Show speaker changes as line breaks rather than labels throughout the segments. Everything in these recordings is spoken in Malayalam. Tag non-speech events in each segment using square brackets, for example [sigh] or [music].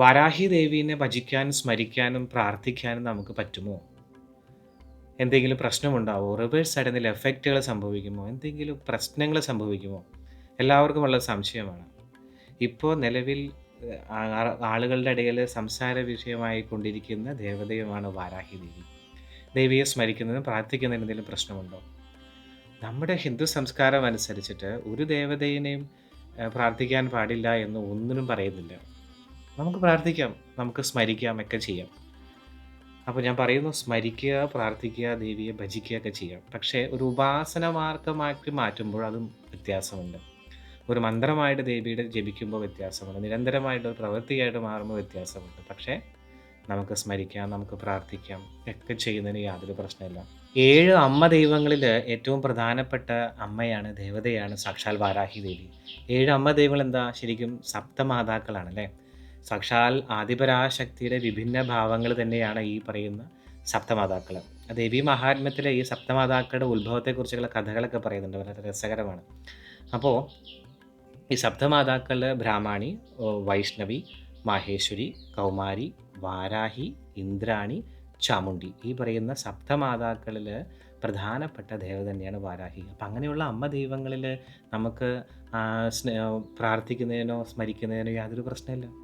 വാരാഹി ദേവീനെ ഭജിക്കാനും സ്മരിക്കാനും പ്രാർത്ഥിക്കാനും നമുക്ക് പറ്റുമോ? എന്തെങ്കിലും പ്രശ്നമുണ്ടാവോ? റിവേഴ്സ് സൈഡ് എന്തെങ്കിലും എഫക്റ്റുകൾ സംഭവിക്കുമോ? എന്തെങ്കിലും പ്രശ്നങ്ങൾ സംഭവിക്കുമോ? എല്ലാവർക്കും ഉള്ള സംശയമാണ്. ഇപ്പോൾ നിലവിൽ ആളുകളുടെ ഇടയിൽ സംസാര വിഷയമായി കൊണ്ടിരിക്കുന്ന ദേവതയുമാണ് വാരാഹി ദേവി. ദേവിയെ സ്മരിക്കുന്നതിനും പ്രാർത്ഥിക്കുന്നതിന് എന്തെങ്കിലും പ്രശ്നമുണ്ടോ? നമ്മുടെ ഹിന്ദു സംസ്കാരം അനുസരിച്ചിട്ട് ഒരു ദേവതയെയും പ്രാർത്ഥിക്കാൻ പാടില്ല എന്ന് ഒന്നിനും പറയുന്നില്ല. നമുക്ക് പ്രാർത്ഥിക്കാം നമുക്ക് സ്മരിക്കാം ഒക്കെ ചെയ്യാം. അപ്പോൾ ഞാൻ പറയുന്നു സ്മരിക്കുക പ്രാർത്ഥിക്കുക ദേവിയെ ഭജിക്കുക ഒക്കെ ചെയ്യാം. പക്ഷേ ഒരു ഉപാസന മാർഗമാക്കി മാറ്റുമ്പോൾ അതും വ്യത്യാസമുണ്ട്. ഒരു മന്ത്രമായിട്ട് ദേവിയുടെ ജപിക്കുമ്പോൾ വ്യത്യാസമുണ്ട്. നിരന്തരമായിട്ട് ഒരു പ്രവൃത്തിയായിട്ട് മാറുമ്പോൾ വ്യത്യാസമുണ്ട്. പക്ഷേ നമുക്ക് സ്മരിക്കാം നമുക്ക് പ്രാർത്ഥിക്കാം ഒക്കെ ചെയ്യുന്നതിന് യാതൊരു പ്രശ്നമില്ല. ഏഴ് അമ്മ ദൈവങ്ങളിൽ ഏറ്റവും പ്രധാനപ്പെട്ട അമ്മയാണ് ദേവതയാണ് സാക്ഷാൽ വാരാഹി ദേവി. ഏഴ് അമ്മ ദൈവങ്ങൾ എന്താ? ശരിക്കും സപ്തമാതാക്കളാണ് അല്ലേ? സാക്ഷാൽ ആദിപരാശക്തിയുടെ വിഭിന്ന ഭാവങ്ങൾ തന്നെയാണ് ഈ പറയുന്ന സപ്തമാതാക്കൾ ദേവി മഹാത്മ്യത്തിലെ ഈ സപ്തമാതാക്കളുടെ ഉത്ഭവത്തെക്കുറിച്ചുള്ള കഥകളൊക്കെ പറയുന്നുണ്ട്. വളരെ രസകരമാണ്. അപ്പോൾ ഈ സപ്തമാതാക്കൾ ബ്രാഹ്മണി വൈഷ്ണവി മാഹേശ്വരി കൗമാരി വാരാഹി ഇന്ദ്രാണി ചാമുണ്ടി ഈ പറയുന്ന സപ്തമാതാക്കളിൽ പ്രധാനപ്പെട്ട ദേവത തന്നെയാണ് വാരാഹി. അപ്പം അങ്ങനെയുള്ള അമ്മ ദൈവങ്ങളിൽ നമുക്ക് പ്രാർത്ഥിക്കുന്നതിനോ സ്മരിക്കുന്നതിനോ യാതൊരു പ്രശ്നമില്ല.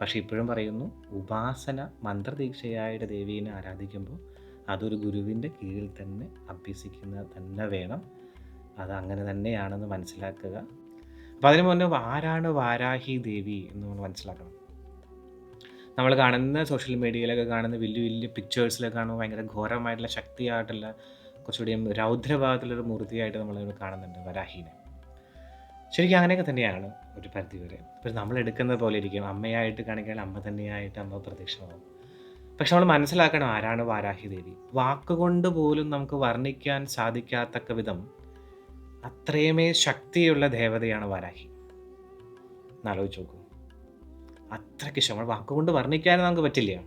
പക്ഷെ ഇപ്പോഴും പറയുന്നു ഉപാസന മന്ത്രദീക്ഷയായുടെ ദേവീനെ ആരാധിക്കുമ്പോൾ അതൊരു ഗുരുവിന്റെ കീഴിൽ തന്നെ അഭ്യസിക്കുന്നത് തന്നെ വേണം. അത് അങ്ങനെ തന്നെയാണെന്ന് മനസ്സിലാക്കുക. അപ്പം അതിന് മുന്നേ ആരാണ് വാരാഹി ദേവി? എന്ന് നമ്മൾ മനസ്സിലാക്കണം. നമ്മൾ കാണുന്ന സോഷ്യൽ മീഡിയയിലൊക്കെ കാണുന്ന വലിയ വലിയ പിക്ചേഴ്സിലൊക്കെ കാണുമ്പോൾ ഭയങ്കര ഘോരമായിട്ടുള്ള ശക്തിയായിട്ടുള്ള കുറച്ചുകൂടി രൗദ്രഭാഗത്തിലൊരു മൂർത്തിയായിട്ട് നമ്മൾ കാണുന്നുണ്ട് വരാഹീനെ. ശരിക്കും അങ്ങനെയൊക്കെ തന്നെയാണ് ഒരു പരിധി വരെ. ഇപ്പം നമ്മൾ എടുക്കുന്ന പോലെ ഇരിക്കും. അമ്മയായിട്ട് കാണിക്കാൻ അമ്മ തന്നെയായിട്ട് അമ്മ പ്രത്യക്ഷമാവും. പക്ഷെ നമ്മൾ മനസ്സിലാക്കണം ആരാണ് വാരാഹി ദേവി. വാക്കുകൊണ്ട് പോലും നമുക്ക് വർണിക്കാൻ സാധിക്കാത്തക്ക വിധം അത്രയുമേ ശക്തിയുള്ള ദേവതയാണ് വാരാഹി. എന്നാലോചിച്ച് നോക്കൂ. അത്രയ്ക്ക് നമ്മൾ വാക്കുകൊണ്ട് വർണിക്കാൻ നമുക്ക് പറ്റില്ല.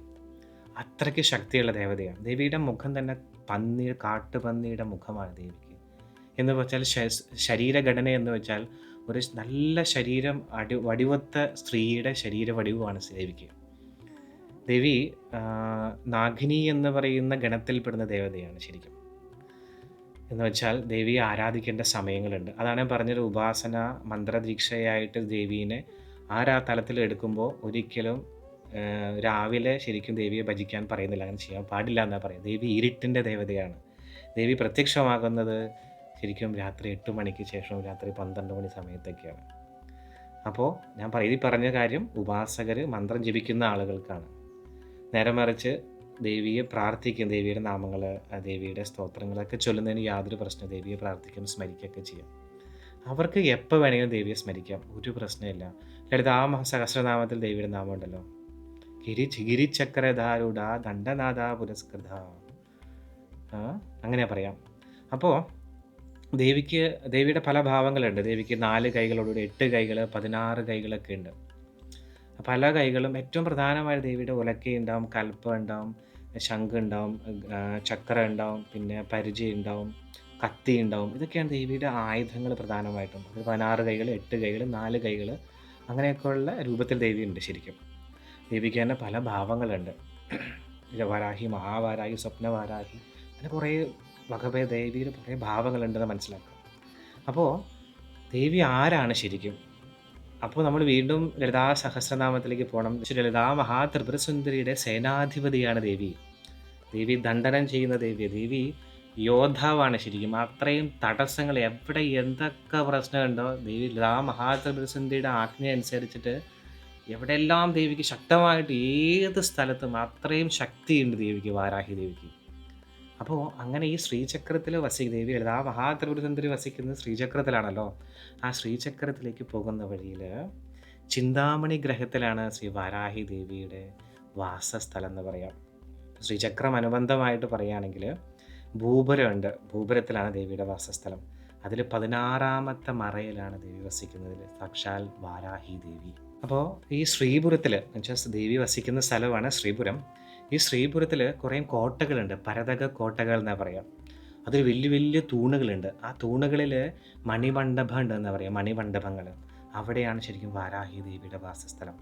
അത്രയ്ക്ക് ശക്തിയുള്ള ദേവതയാണ്. ദേവിയുടെ മുഖം തന്നെ പന്നി കാട്ടുപന്നിയുടെ മുഖമാണ് ദേവിക്ക്. എന്ന് വെച്ചാൽ ശരീരഘടന എന്ന് വെച്ചാൽ ഒരു നല്ല ശരീരം അടി വടിവത്ത സ്ത്രീയുടെ ശരീര വടിവുമാണ് ദേവിക്ക്. ദേവി നാഗിനി എന്ന് പറയുന്ന ഗണത്തിൽപ്പെടുന്ന ദേവതയാണ് ശരിക്കും. എന്ന് വെച്ചാൽ ദേവിയെ ആരാധിക്കേണ്ട സമയങ്ങളുണ്ട്. അതാണ് പറഞ്ഞൊരു ഉപാസന മന്ത്രദീക്ഷയായിട്ട് ദേവീനെ ആരാ തലത്തിൽ എടുക്കുമ്പോൾ ഒരിക്കലും രാവിലെ ശരിക്കും ദേവിയെ ഭജിക്കാൻ പറയുന്നില്ല. അങ്ങനെ ചെയ്യാൻ പാടില്ല എന്നാണ് പറയുന്നത്. ദേവി ഇരുട്ടിന്റെ ദേവതയാണ്. ദേവി പ്രത്യക്ഷമാകുന്നത് ശരിക്കും രാത്രി എട്ട് മണിക്ക് ശേഷം രാത്രി പന്ത്രണ്ട് മണി സമയത്തൊക്കെയാണ്. അപ്പോൾ ഞാൻ ഈ പറഞ്ഞ കാര്യം ഉപാസകർ മന്ത്രം ജപിക്കുന്ന ആളുകൾക്കാണ്. നേരെ മറിച്ച് ദേവിയെ പ്രാർത്ഥിക്കും ദേവിയുടെ നാമങ്ങൾ ദേവിയുടെ സ്തോത്രങ്ങളൊക്കെ ചൊല്ലുന്നതിന് യാതൊരു പ്രശ്നം ദേവിയെ പ്രാർത്ഥിക്കും സ്മരിക്കുകയൊക്കെ ചെയ്യാം. അവർക്ക് എപ്പോൾ വേണമെങ്കിലും ദേവിയെ സ്മരിക്കാം ഒരു പ്രശ്നമില്ല ലളിതാ സഹസ്രനാമത്തിൽ ദേവിയുടെ നാമം ഉണ്ടല്ലോ. ഗിരി ഗിരിചക്രധാരുട ദണ്ഡനാഥ പുരസ്കൃത. ആ, അങ്ങനെ പറയാം. അപ്പോൾ ദേവിക്ക് ദേവിയുടെ പല ഭാവങ്ങളുണ്ട്. ദേവിക്ക് നാല് കൈകളോടുകൂടി എട്ട് കൈകൾ പതിനാറ് കൈകളൊക്കെ ഉണ്ട്. പല കൈകളും ഏറ്റവും പ്രധാനമായ ദേവിയുടെ ഉലക്ക ഉണ്ടാവും കൽപ്പ ഉണ്ടാവും ശംഖ് ഉണ്ടാവും ചക്ര ഉണ്ടാവും പിന്നെ പരിചയ ഉണ്ടാവും കത്തി ഉണ്ടാവും. ഇതൊക്കെയാണ് ദേവിയുടെ ആയുധങ്ങൾ പ്രധാനമായിട്ടും. അത് പതിനാറ് കൈകൾ എട്ട് കൈകൾ നാല് കൈകൾ അങ്ങനെയൊക്കെയുള്ള രൂപത്തിൽ ദേവി ഉണ്ട് ശരിക്കും. ദേവിക്ക് തന്നെ പല ഭാവങ്ങളുണ്ട്. [clears throat] വരാഹി മഹാവാരാഹി സ്വപ്നവാരാഹി അങ്ങനെ കുറേ വകഭേ ദേവിയിൽ കുറേ ഭാവങ്ങളുണ്ടെന്ന് മനസ്സിലാക്കുക അപ്പോൾ ദേവി ആരാണ് ശരിക്കും? അപ്പോൾ നമ്മൾ വീണ്ടും ലളിതാ സഹസ്രനാമത്തിലേക്ക് പോകണം ശ്രീ ലളിതാ മഹാത്രിപുരസുന്ദരിയുടെ സേനാധിപതിയാണ് ദേവി. ദേവി ദണ്ഡനം ചെയ്യുന്ന ദേവി ദേവി യോദ്ധാവാണ് ശരിക്കും. അത്രയും തടസ്സങ്ങൾ എവിടെ എന്തൊക്കെ പ്രശ്നമുണ്ടോ ദേവി ലളിതാ മഹാത്രിപുരസുന്ദരിയുടെ ആജ്ഞ അനുസരിച്ചിട്ട് എവിടെയെല്ലാം ദേവിക്ക് ശക്തമായിട്ട് ഏത് സ്ഥലത്തും അത്രയും ശക്തിയുണ്ട് ദേവിക്ക് വാരാഹി ദേവിക്ക്. അപ്പോൾ അങ്ങനെ ഈ ശ്രീചക്രത്തിൽ വസി ദേവി ലളിതാ മഹാത്രിപുരസുന്ദരി വസിക്കുന്നത് ശ്രീചക്രത്തിലാണല്ലോ. ആ ശ്രീചക്രത്തിലേക്ക് പോകുന്ന വഴിയിൽ ചിന്താമണി ഗ്രഹത്തിലാണ് ശ്രീ വാരാഹി ദേവിയുടെ വാസസ്ഥലം എന്ന് പറയാം. ശ്രീചക്രം അനുബന്ധമായിട്ട് പറയുകയാണെങ്കിൽ ഭൂപുരമുണ്ട്. ഭൂപുരത്തിലാണ് ദേവിയുടെ വാസസ്ഥലം. അതിൽ പതിനാറാമത്തെ മറയിലാണ് ദേവി വസിക്കുന്നത് സാക്ഷാൽ വാരാഹി ദേവി. അപ്പോൾ ഈ ശ്രീപുരത്തിൽ എന്നുവെച്ചാൽ ദേവി വസിക്കുന്ന സ്ഥലമാണ് ശ്രീപുരം. ഈ ശ്രീപുരത്തിൽ കുറേ കോട്ടകളുണ്ട്. പരതക കോട്ടകൾ എന്നാ പറയാം. അതിൽ വലിയ വലിയ തൂണുകളുണ്ട്. ആ തൂണുകളിൽ മണിമണ്ഡപം ഉണ്ട് എന്നാ പറയാം മണിമണ്ഡപങ്ങൾ അവിടെയാണ് ശരിക്കും വാരാഹി ദേവിയുടെ വാസസ്ഥലം.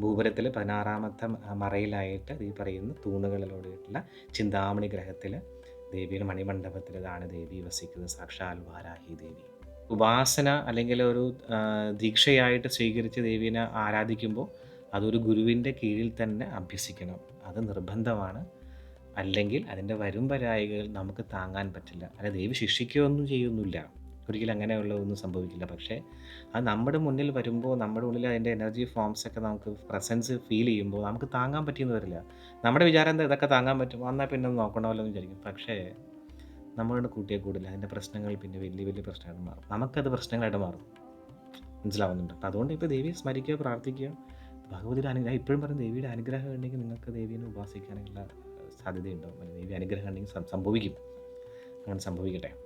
ഭൂപുരത്തിൽ പതിനാറാമത്തെ മറയിലായിട്ട് ഈ പറയുന്ന തൂണുകളിലൂടെയുള്ള ചിന്താമണി ഗ്രഹത്തിൽ ദേവിയുടെ മണിമണ്ഡപത്തിൽ ഇതാണ് ദേവി വസിക്കുന്നത് സാക്ഷാൽ വാരാഹി ദേവി. ഉപാസന അല്ലെങ്കിൽ ഒരു ദീക്ഷയായിട്ട് സ്വീകരിച്ച് ദേവീനെ ആരാധിക്കുമ്പോൾ അതൊരു ഗുരുവിന്റെ കീഴിൽ തന്നെ അഭ്യസിക്കണം. നിർബന്ധമാണ്. അല്ലെങ്കിൽ അതിന്റെ വരും പരായികൾ നമുക്ക് താങ്ങാൻ പറ്റില്ല. അല്ല ദേവി ശിക്ഷിക്കുകയൊന്നും ചെയ്യുന്നില്ല. ഒരിക്കലും അങ്ങനെയുള്ള ഒന്നും സംഭവിക്കില്ല. പക്ഷേ അത് നമ്മുടെ മുന്നിൽ വരുമ്പോൾ നമ്മുടെ ഉള്ളിൽ അതിന്റെ എനർജി ഫോംസ് ഒക്കെ നമുക്ക് പ്രസൻസ് ഫീൽ ചെയ്യുമ്പോൾ നമുക്ക് താങ്ങാൻ പറ്റിയെന്ന് വരില്ല. നമ്മുടെ വിചാരം എന്താ? ഇതൊക്കെ താങ്ങാൻ പറ്റും. എന്നാൽ പിന്നെ നോക്കണമല്ലോ എന്ന് വിചാരിക്കും. പക്ഷേ നമ്മളോട് കൂട്ടിയെ കൂടില്ല. അതിന്റെ പ്രശ്നങ്ങൾ പിന്നെ വലിയ വലിയ പ്രശ്നമായിട്ട് മാറും. നമുക്കത് പ്രശ്നങ്ങളായിട്ട് മാറും. മനസ്സിലാവുന്നുണ്ട്. അപ്പം അതുകൊണ്ട് ഇപ്പോൾ ദേവിയെ സ്മരിക്കുക പ്രാർത്ഥിക്കുക. ഭഗവതിയുടെ അനുഗ്രഹം ഇപ്പോഴും പറയും ദേവിയുടെ അനുഗ്രഹം ഉണ്ടെങ്കിൽ നിങ്ങൾക്ക് ദേവീനെ ഉപാസിക്കാനുള്ള സാധ്യതയുണ്ടാവും. ദേവി അനുഗ്രഹം ഉണ്ടെങ്കിൽ സംഭവിക്കും. അങ്ങനെ സംഭവിക്കട്ടെ.